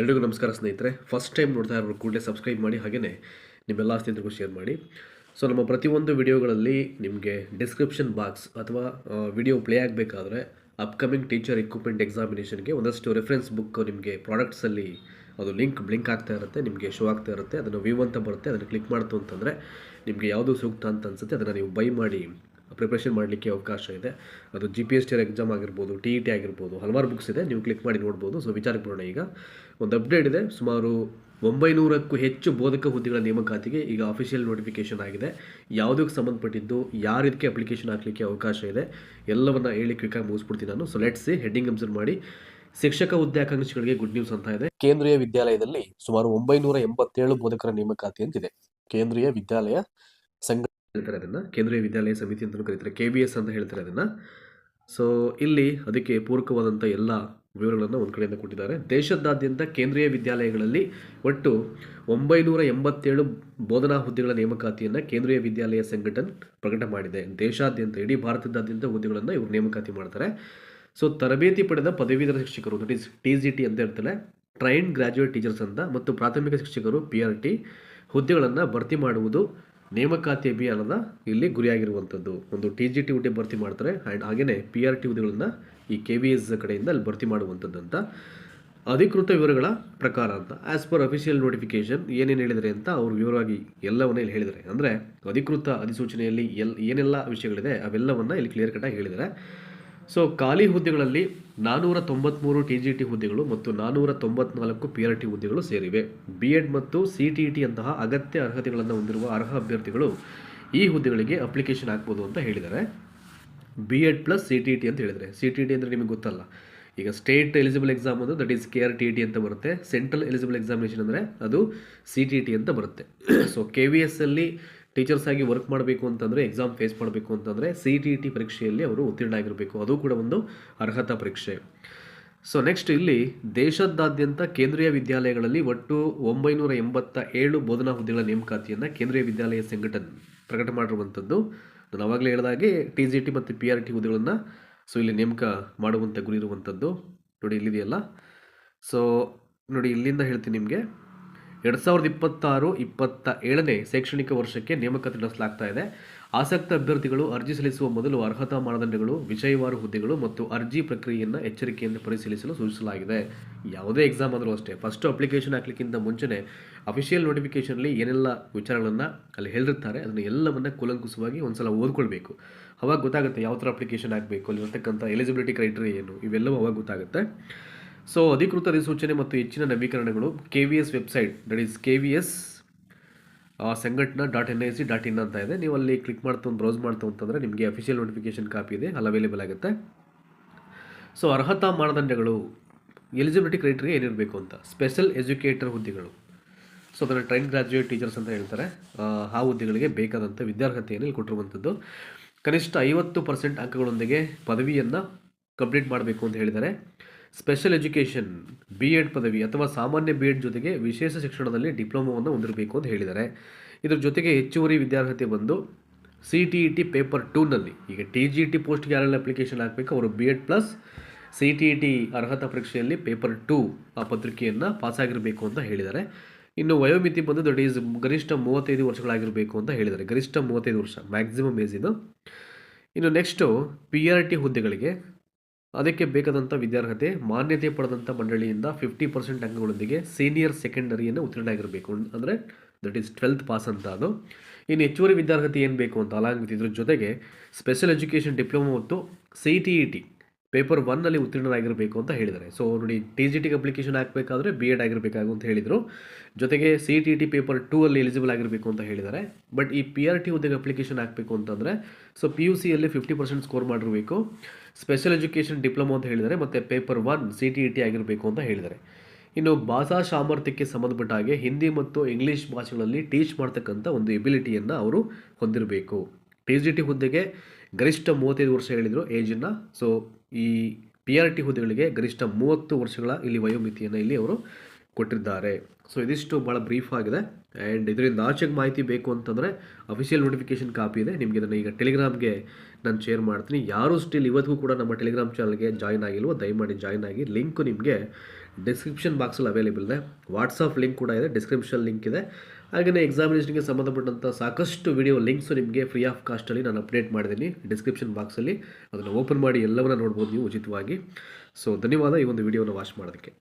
ಎಲ್ರಿಗೂ ನಮಸ್ಕಾರ ಸ್ನೇಹಿತರೆ. ಫಸ್ಟ್ ಟೈಮ್ ನೋಡ್ತಾ ಇರೋರು ಕೂಡಲೇ ಸಬ್ಸ್ಕ್ರೈಬ್ ಮಾಡಿ ಹಾಗೆಯೇ ನಿಮ್ಮೆಲ್ಲ ಸ್ನೇಹಿತರಿಗೂ ಶೇರ್ ಮಾಡಿ. ಸೊ ನಮ್ಮ ಪ್ರತಿಯೊಂದು ವಿಡಿಯೋಗಳಲ್ಲಿ ನಿಮಗೆ ಡಿಸ್ಕ್ರಿಪ್ಷನ್ ಬಾಕ್ಸ್ ಅಥವಾ ವಿಡಿಯೋ ಪ್ಲೇ ಆಗಬೇಕಾದ್ರೆ ಅಪ್ಕಮಿಂಗ್ ಟೀಚರ್ ಎಕ್ವಿಪ್ಮೆಂಟ್ ಎಕ್ಸಾಮಿನೇಷನ್ಗೆ ಒಂದಷ್ಟು ರೆಫರೆನ್ಸ್ ಬುಕ್ ನಿಮಗೆ ಪ್ರಾಡಕ್ಟ್ಸಲ್ಲಿ ಅದು ಲಿಂಕ್ ಬ್ಲಿಂಕ್ ಆಗ್ತಾ ಇರುತ್ತೆ, ನಿಮಗೆ ಶೋ ಆಗ್ತಾ ಇರುತ್ತೆ, ಅದನ್ನು ವ್ಯೂ ಅಂತ ಬರುತ್ತೆ, ಅದನ್ನು ಕ್ಲಿಕ್ ಮಾಡ್ತು ಅಂತಂದರೆ ನಿಮಗೆ ಯಾವುದು ಸೂಕ್ತ ಅಂತ ಅನಿಸುತ್ತೆ, ಅದನ್ನು ನೀವು ಬೈ ಮಾಡಿ ಪ್ರಿಪ್ರೇಷನ್ ಮಾಡಲಿಕ್ಕೆ ಅವಕಾಶ ಇದೆ. ಅದು G P S T exam ಆಗಿರ್ಬೋದು ಟಿ ಇ ಟಿ ಆಗಿರ್ಬೋದು, ಹಲವಾರು ಬುಕ್ಸ್ ಇದೆ. ನೀವು ಕ್ಲಿಕ್ ಮಾಡಿ ನೋಡ್ಬೋದು. ಸೊ ವಿಚಾರಕ್ಕೆ ಬರೋಣ ಈಗ. ಒಂದು ಅಪ್ಡೇಟ್ ಇದೆ. ಸುಮಾರು ಒಂಬೈನೂರಕ್ಕೂ ಹೆಚ್ಚು ಬೋಧಕ ಹುದ್ದೆಗಳ ನೇಮಕಾತಿಗೆ ಈಗ ಅಫಿಷಿಯಲ್ ನೋಟಿಫಿಕೇಶನ್ ಆಗಿದೆ. ಯಾವುದಕ್ಕೆ ಸಂಬಂಧಪಟ್ಟಿದ್ದು, ಯಾರು ಇದಕ್ಕೆ ಅಪ್ಲಿಕೇಶನ್ ಹಾಕಲಿಕ್ಕೆ ಅವಕಾಶ ಇದೆ, ಎಲ್ಲವನ್ನ ಹೇಳಿ ಕ್ವಿಕ್ಕಾಗಿ ಮುಗಿಸ್ಬಿಡ್ತೀನಿ ನಾನು. ಸೊ ಲೆಟ್ಸ್ ಹೆಡ್ಡಿಂಗ್ ಅಬ್ಸರ್ವ್ ಮಾಡಿ. ಶಿಕ್ಷಕ ಹುದ್ದೆ ಆಕಾಂಕ್ಷಿಗಳಿಗೆ ಗುಡ್ ನ್ಯೂಸ್ ಅಂತ ಇದೆ. ಕೇಂದ್ರೀಯ ವಿದ್ಯಾಲಯದಲ್ಲಿ ಸುಮಾರು ಒಂಬೈನೂರ ಎಂಬತ್ತೇಳು ಬೋಧಕರ ನೇಮಕಾತಿ ಅಂತಿದೆ. ಕೇಂದ್ರೀಯ ವಿದ್ಯಾಲಯ ಸಂಘ ಹೇಳ್ತಾರೆ ಅದನ್ನು ಕೇಂದ್ರೀಯ ವಿದ್ಯಾಲಯ ಸಮಿತಿ ಅಂತಲೂ ಕರೀತಾರೆ ಕೆ ಬಿ ಎಸ್ ಅಂತ ಹೇಳ್ತಾರೆ ಅದನ್ನು. ಸೊ ಇಲ್ಲಿ ಅದಕ್ಕೆ ಪೂರಕವಾದಂಥ ಎಲ್ಲ ವಿವರಗಳನ್ನು ಒಂದು ಕಡೆಯಿಂದ ಕೊಟ್ಟಿದ್ದಾರೆ. ದೇಶದಾದ್ಯಂತ ಕೇಂದ್ರೀಯ ವಿದ್ಯಾಲಯಗಳಲ್ಲಿ ಒಟ್ಟು ಒಂಬೈನೂರ ಎಂಬತ್ತೇಳು ಬೋಧನಾ ಹುದ್ದೆಗಳ ನೇಮಕಾತಿಯನ್ನು ಕೇಂದ್ರೀಯ ವಿದ್ಯಾಲಯ ಸಂಘಟನ್ ಪ್ರಕಟ ಮಾಡಿದೆ. ದೇಶಾದ್ಯಂತ, ಇಡೀ ಭಾರತದಾದ್ಯಂತ ಹುದ್ದೆಗಳನ್ನು ಇವರು ನೇಮಕಾತಿ ಮಾಡ್ತಾರೆ. ಸೊ ತರಬೇತಿ ಪಡೆದ ಪದವೀಧರ ಶಿಕ್ಷಕರು ಈಸ್ ಟಿ ಜಿ ಟಿ ಅಂತ ಹೇಳ್ತಾರೆ ಟ್ರೈನ್ ಗ್ರಾಜ್ಯುಯೇಟ್ ಟೀಚರ್ಸ್ ಅಂತ, ಮತ್ತು ಪ್ರಾಥಮಿಕ ಶಿಕ್ಷಕರು ಪಿ ಆರ್ ಟಿ ಹುದ್ದೆಗಳನ್ನು ಭರ್ತಿ ಮಾಡುವುದು ನೇಮಕಾತಿ ಅಭಿಯಾನದ ಇಲ್ಲಿ ಗುರಿಯಾಗಿರುವಂಥದ್ದು. ಒಂದು ಟಿ ಜಿ ಟಿ ಹುದ್ದೆ ಭರ್ತಿ ಮಾಡ್ತಾರೆ. ಆ್ಯಂಡ್ ಹಾಗೆಯೇ ಪಿ ಆರ್ ಟಿ ಹುದ್ದೆಗಳನ್ನು ಈ ಕೆ ವಿ ಎಸ್ ಕಡೆಯಿಂದ ಅಲ್ಲಿ ಭರ್ತಿ ಮಾಡುವಂಥದ್ದು ಅಂತ ಅಧಿಕೃತ ವಿವರಗಳ ಪ್ರಕಾರ ಅಂತ. ಆ್ಯಸ್ ಪರ್ ಅಫಿಷಿಯಲ್ ನೋಟಿಫಿಕೇಶನ್ ಏನೇನು ಹೇಳಿದರೆ ಅಂತ ಅವರು ವಿವರವಾಗಿ ಎಲ್ಲವನ್ನ ಇಲ್ಲಿ ಹೇಳಿದ್ದಾರೆ. ಅಂದರೆ ಅಧಿಕೃತ ಅಧಿಸೂಚನೆಯಲ್ಲಿ ಎಲ್ ಏನೆಲ್ಲ ವಿಷಯಗಳಿದೆ, ಅವೆಲ್ಲವನ್ನು ಇಲ್ಲಿ ಕ್ಲಿಯರ್ ಕಟ್ಟಾಗಿ ಹೇಳಿದ್ದಾರೆ. ಸೊ ಖಾಲಿ ಹುದ್ದೆಗಳಲ್ಲಿ ನಾನ್ನೂರ ತೊಂಬತ್ತ್ಮೂರು ಟಿ ಜಿ ಟಿ ಹುದ್ದೆಗಳು ಮತ್ತು ನಾನ್ನೂರ ತೊಂಬತ್ನಾಲ್ಕು ಪಿ ಆರ್ ಟಿ ಹುದ್ದೆಗಳು ಸೇರಿವೆ. ಬಿ ಎಡ್ ಮತ್ತು ಸಿ ಟಿ ಟಿ ಅಂತಹ ಅಗತ್ಯ ಅರ್ಹತೆಗಳನ್ನು ಹೊಂದಿರುವ ಅರ್ಹ ಅಭ್ಯರ್ಥಿಗಳು ಈ ಹುದ್ದೆಗಳಿಗೆ ಅಪ್ಲಿಕೇಶನ್ ಹಾಕ್ಬೋದು ಅಂತ ಹೇಳಿದ್ದಾರೆ. B Ed plus C T T ಅಂತ ಹೇಳಿದರೆ ಸಿ ಟಿ ಟಿ ಅಂದರೆ ನಿಮಗೆ ಗೊತ್ತಲ್ಲ. ಈಗ ಸ್ಟೇಟ್ ಎಲಿಜಿಬಲ್ ಎಕ್ಸಾಮ್ ಅಂದರೆ that is K R T T ಅಂತ ಬರುತ್ತೆ. ಸೆಂಟ್ರಲ್ ಎಲಿಜಿಬಲ್ ಎಕ್ಸಾಮಿನೇಷನ್ ಅಂದರೆ ಅದು ಸಿ ಟಿ ಟಿ ಅಂತ ಬರುತ್ತೆ. ಸೊ ಕೆ ವಿ ಎಸ್ ಅಲ್ಲಿ ಟೀಚರ್ಸ್ ಆಗಿ ವರ್ಕ್ ಮಾಡಬೇಕು ಅಂತಂದರೆ ಎಕ್ಸಾಮ್ ಫೇಸ್ ಮಾಡಬೇಕು ಅಂತಂದರೆ ಸಿ ಟಿ ಟಿ ಪರೀಕ್ಷೆಯಲ್ಲಿ ಅವರು ಉತ್ತೀರ್ಣ ಆಗಿರಬೇಕು. ಅದು ಕೂಡ ಒಂದು ಅರ್ಹತಾ ಪರೀಕ್ಷೆ. ಸೊ ನೆಕ್ಸ್ಟ್ ಇಲ್ಲಿ ದೇಶದಾದ್ಯಂತ ಕೇಂದ್ರೀಯ ವಿದ್ಯಾಲಯಗಳಲ್ಲಿ ಒಟ್ಟು ಒಂಬೈನೂರ ಎಂಬತ್ತ ಏಳು ಬೋಧನಾ ಹುದ್ದೆಗಳ ನೇಮಕಾತಿಯನ್ನು ಕೇಂದ್ರೀಯ ವಿದ್ಯಾಲಯ ಸಂಘಟನೆ ಪ್ರಕಟ ಮಾಡಿರುವಂಥದ್ದು. ನಾನು ಆವಾಗಲೇ ಹೇಳಿದಾಗೆ ಟಿ ಜಿ ಟಿ ಮತ್ತು ಪಿ ಆರ್ ಟಿ ಹುದ್ದೆಗಳನ್ನು ಸೊ ಇಲ್ಲಿ ನೇಮಕ ಮಾಡುವಂಥ ಗುರಿ ಇರುವಂಥದ್ದು. ನೋಡಿ, ಇಲ್ಲಿದೆಯಲ್ಲ. ಸೊ ನೋಡಿ, ಇಲ್ಲಿಂದ ಹೇಳ್ತೀನಿ ನಿಮಗೆ. ಎರಡು ಸಾವಿರದ ಇಪ್ಪತ್ತಾರು ಇಪ್ಪತ್ತ ಏಳನೇ ಶೈಕ್ಷಣಿಕ ವರ್ಷಕ್ಕೆ ನೇಮಕಾತಿ ನಡೆಸಲಾಗ್ತಾ ಇದೆ. ಆಸಕ್ತ ಅಭ್ಯರ್ಥಿಗಳು ಅರ್ಜಿ ಸಲ್ಲಿಸುವ ಮೊದಲು ಅರ್ಹತಾ ಮಾನದಂಡಗಳು ವಿಷಯವಾರು ಹುದ್ದೆಗಳು ಮತ್ತು ಅರ್ಜಿ ಪ್ರಕ್ರಿಯೆಯನ್ನು ಎಚ್ಚರಿಕೆಯಿಂದ ಪರಿಶೀಲಿಸಲು ಸೂಚಿಸಲಾಗಿದೆ. ಯಾವುದೇ ಎಕ್ಸಾಮ್ ಆದರೂ ಅಷ್ಟೇ. ಫಸ್ಟು ಅಪ್ಲಿಕೇಶನ್ ಹಾಕ್ಲಿಕ್ಕಿಂತ ಮುಂಚೆನೇ ಅಫಿಷಿಯಲ್ ನೋಟಿಫಿಕೇಷನಲ್ಲಿ ಏನೆಲ್ಲ ವಿಚಾರಗಳನ್ನು ಅಲ್ಲಿ ಹೇಳಿರ್ತಾರೆ, ಅದನ್ನು ಎಲ್ಲವನ್ನು ಕೂಲಂಕುಷವಾಗಿ ಒಂದ್ಸಲ ಓದ್ಕೊಳ್ಬೇಕು. ಅವಾಗ ಗೊತ್ತಾಗುತ್ತೆ ಯಾವ ಥರ ಅಪ್ಲಿಕೇಶನ್ ಹಾಕಬೇಕು ಅಲ್ಲಿರ್ತಕ್ಕಂಥ ಎಲಿಜಿಬಿಲಿಟಿ ಕ್ರೈಟೀರಿಯಾ ಏನು, ಇವೆಲ್ಲವೂ ಅವಾಗ ಗೊತ್ತಾಗುತ್ತೆ. ಸೊ ಅಧಿಕೃತ ಅಧಿಸೂಚನೆ ಮತ್ತು ಹೆಚ್ಚಿನ ನವೀಕರಣಗಳು K V S website that is K V S Sangathan dot N I C dot in ಅಂತ ಇದೆ. ನೀವು ಅಲ್ಲಿ ಕ್ಲಿಕ್ ಮಾಡ್ತಾ ಬ್ರೌಸ್ ಮಾಡ್ತಾ ಅಂತಂದರೆ ನಿಮಗೆ ಅಫಿಷಿಯಲ್ ನೋಟಿಫಿಕೇಶನ್ ಕಾಪಿ ಇದೆ ಅಲ್ಲಿ ಅವೈಲೇಬಲ್ ಆಗುತ್ತೆ. ಸೊ ಅರ್ಹತಾ ಮಾನದಂಡಗಳು ಎಲಿಜಿಬಿಲಿಟಿ ಕ್ರೈಟೀರಿಯಾ ಏನಿರಬೇಕು ಅಂತ? ಸ್ಪೆಷಲ್ ಎಜುಕೇಟರ್ ಹುದ್ದೆಗಳು. ಸೊ ಅದನ್ನು ಟ್ರೈನ್ ಗ್ರಾಜ್ಯುಯೇಟ್ ಟೀಚರ್ಸ್ ಅಂತ ಹೇಳ್ತಾರೆ. ಆ, ಹುದ್ದೆಗಳಿಗೆ ಬೇಕಾದಂಥ ವಿದ್ಯಾರ್ಹತೆಯನ್ನು ಇಲ್ಲಿ ಕೊಟ್ಟಿರುವಂಥದ್ದು ಕನಿಷ್ಠ ಐವತ್ತು ಪರ್ಸೆಂಟ್ ಅಂಕಗಳೊಂದಿಗೆ ಪದವಿಯನ್ನು ಕಂಪ್ಲೀಟ್ ಮಾಡಬೇಕು ಅಂತ ಹೇಳಿದ್ದಾರೆ. ಸ್ಪೆಷಲ್ ಎಜುಕೇಷನ್ ಬಿ ಎಡ್ ಪದವಿ ಅಥವಾ ಸಾಮಾನ್ಯ ಬಿ ಎಡ್ ಜೊತೆಗೆ ವಿಶೇಷ ಶಿಕ್ಷಣದಲ್ಲಿ ಡಿಪ್ಲೊಮೊವನ್ನು ಹೊಂದಿರಬೇಕು ಅಂತ ಹೇಳಿದ್ದಾರೆ. ಇದ್ರ ಜೊತೆಗೆ ಹೆಚ್ಚುವರಿ ವಿದ್ಯಾರ್ಹತೆ ಬಂದು C T E T paper ಟೂನಲ್ಲಿ ಈಗ ಟಿ ಜಿ ಟಿ ಪೋಸ್ಟ್ಗೆ ಯಾರೆಲ್ಲ ಅಪ್ಲಿಕೇಶನ್ ಹಾಕಬೇಕು, ಅವರು B Ed plus C T E T ಅರ್ಹತಾ ಪರೀಕ್ಷೆಯಲ್ಲಿ ಪೇಪರ್ ಟೂ ಆ ಪತ್ರಿಕೆಯನ್ನು ಪಾಸಾಗಿರಬೇಕು ಅಂತ ಹೇಳಿದ್ದಾರೆ. ಇನ್ನು ವಯೋಮಿತಿ ಬಂದು ದಟ್ ಈಸ್ ಗರಿಷ್ಠ ಮೂವತ್ತೈದು ವರ್ಷಗಳಾಗಿರಬೇಕು ಅಂತ ಹೇಳಿದ್ದಾರೆ. ಗರಿಷ್ಠ ಮೂವತ್ತೈದು ವರ್ಷ ಮ್ಯಾಕ್ಸಿಮಮ್ ಏಜ್ ಇದು. ಇನ್ನು ನೆಕ್ಸ್ಟು ಪಿ ಆರ್ ಟಿ ಹುದ್ದೆಗಳಿಗೆ ಅದಕ್ಕೆ ಬೇಕಾದಂಥ ವಿದ್ಯಾರ್ಹತೆ, ಮಾನ್ಯತೆ ಪಡೆದಂಥ ಮಂಡಳಿಯಿಂದ ಫಿಫ್ಟಿ ಪರ್ಸೆಂಟ್ ಅಂಕಗಳೊಂದಿಗೆ ಸೀನಿಯರ್ ಸೆಕೆಂಡರಿಯನ್ನು ಉತ್ತೀರ್ಣ ಆಗಿರಬೇಕು. ಅಂದರೆ ದಟ್ ಈಸ್ ಟ್ವೆಲ್ತ್ ಪಾಸ್ ಅಂತ ಅದು. ಇನ್ನು ಹೆಚ್ಚುವರಿ ವಿದ್ಯಾರ್ಹತೆ ಏನು ಬೇಕು ಅಂತ ಅಲಾಂಗ್ ಇದ್ರ ಜೊತೆಗೆ ಸ್ಪೆಷಲ್ ಎಜುಕೇಷನ್ ಡಿಪ್ಲೊಮೊ ಮತ್ತು C T E T paper ಒನ್ನಲ್ಲಿ ಉತ್ತೀರ್ಣರಾಗಿರಬೇಕು ಅಂತ ಹೇಳಿದ್ದಾರೆ. ಸೊ, ನೋಡಿ, ಟಿ ಜಿ ಟಿಗೆ ಅಪ್ಲಿಕೇಶನ್ ಹಾಕಬೇಕಾದ್ರೆ ಬಿ ಎಡ್ ಆಗಿರಬೇಕಾಗು ಅಂತ ಹೇಳಿದರು. ಜೊತೆಗೆ C T T paper two ಅಲ್ಲಿ ಎಲಿಜಿಬಲ್ ಆಗಿರಬೇಕು ಅಂತ ಹೇಳಿದ್ದಾರೆ. ಬಟ್ ಈ ಪಿ ಆರ್ ಟಿ ಹುದ್ದೆಗೆ ಅಪ್ಲಿಕೇಶನ್ ಹಾಕಬೇಕು ಅಂತಂದರೆ, ಸೊ ಪಿ ಯು ಸಿಯಲ್ಲಿ ಫಿಫ್ಟಿ ಪರ್ಸೆಂಟ್ ಸ್ಕೋರ್ ಮಾಡಿರಬೇಕು. ಸ್ಪೆಷಲ್ ಎಜುಕೇಷನ್ ಡಿಪ್ಲೊಮಾ ಅಂತ ಹೇಳಿದ್ದಾರೆ, ಮತ್ತು paper one C T E T ಆಗಿರಬೇಕು ಅಂತ ಹೇಳಿದ್ದಾರೆ. ಇನ್ನು ಭಾಷಾ ಸಾಮರ್ಥ್ಯಕ್ಕೆ ಸಂಬಂಧಪಟ್ಟ ಹಾಗೆ ಹಿಂದಿ ಮತ್ತು ಇಂಗ್ಲೀಷ್ ಭಾಷೆಗಳಲ್ಲಿ ಟೀಚ್ ಮಾಡ್ತಕ್ಕಂಥ ಒಂದು ಎಬಿಲಿಟಿಯನ್ನು ಅವರು ಹೊಂದಿರಬೇಕು. ಟಿ ಜಿ ಟಿ ಹುದ್ದೆಗೆ ಗರಿಷ್ಠ ಮೂವತ್ತೈದು ವರ್ಷ ಹೇಳಿದರು ಏಜನ್ನು ಸೊ ಈ ಪಿ ಆರ್ ಟಿ ಹುದ್ದೆಗಳಿಗೆ ಗರಿಷ್ಠ ಮೂವತ್ತು ವರ್ಷಗಳ ಇಲ್ಲಿ ವಯೋಮಿತಿಯನ್ನು ಇಲ್ಲಿ ಅವರು ಕೊಟ್ಟಿದ್ದಾರೆ. ಸೊ ಇದಿಷ್ಟು ಭಾಳ ಬ್ರೀಫ್ ಆಗಿದೆ. ಆ್ಯಂಡ್ ಇದರಿಂದ ಆಚೆಗೆ ಮಾಹಿತಿ ಬೇಕು ಅಂತಂದರೆ ಅಫಿಷಿಯಲ್ ನೋಟಿಫಿಕೇಶನ್ ಕಾಪಿ ಇದೆ. ನಿಮಗೆ ಇದನ್ನು ಈಗ ಟೆಲಿಗ್ರಾಮ್ಗೆ ನಾನು ಶೇರ್ ಮಾಡ್ತೀನಿ. ಯಾರು ಸ್ಟಿಲ್ ಇವತ್ತಿಗೂ ಕೂಡ ನಮ್ಮ ಟೆಲಿಗ್ರಾಮ್ ಚಾನಲ್ಗೆ ಜಾಯ್ನ್ ಆಗಿಲ್ವೋ, ದಯಮಾಡಿ ಜಾಯ್ನ್ ಆಗಿ. ಲಿಂಕು ನಿಮಗೆ ಡಿಸ್ಕ್ರಿಪ್ಷನ್ ಬಾಕ್ಸಲ್ಲಿ ಅವೈಲೇಬಲ್ ಇದೆ. ವಾಟ್ಸಪ್ ಲಿಂಕ್ ಕೂಡ ಇದೆ ಡಿಸ್ಕ್ರಿಪ್ಷನ್ ಲಿಂಕ್ ಇದೆ. ಹಾಗೆಯೇ ಎಕ್ಸಾಮಿನೇಷನ್ಗೆ ಸಂಬಂಧಪಟ್ಟಂಥ ಸಾಕಷ್ಟು ವಿಡಿಯೋ ಲಿಂಕ್ಸು ನಿಮಗೆ ಫ್ರೀ ಆಫ್ ಕಾಸ್ಟಲ್ಲಿ ನಾನು ಅಪ್ಡೇಟ್ ಮಾಡಿದ್ದೀನಿ. ಡಿಸ್ಕ್ರಿಪ್ಷನ್ ಬಾಕ್ಸಲ್ಲಿ ಅದನ್ನು ಓಪನ್ ಮಾಡಿ ಎಲ್ಲವನ್ನ ನೋಡ್ಬೋದು ನೀವು ಉಚಿತವಾಗಿ. ಸೊ ಧನ್ಯವಾದ ಈ ಒಂದು ವಿಡಿಯೋನ ವಾಚ್ ಮಾಡೋದಕ್ಕೆ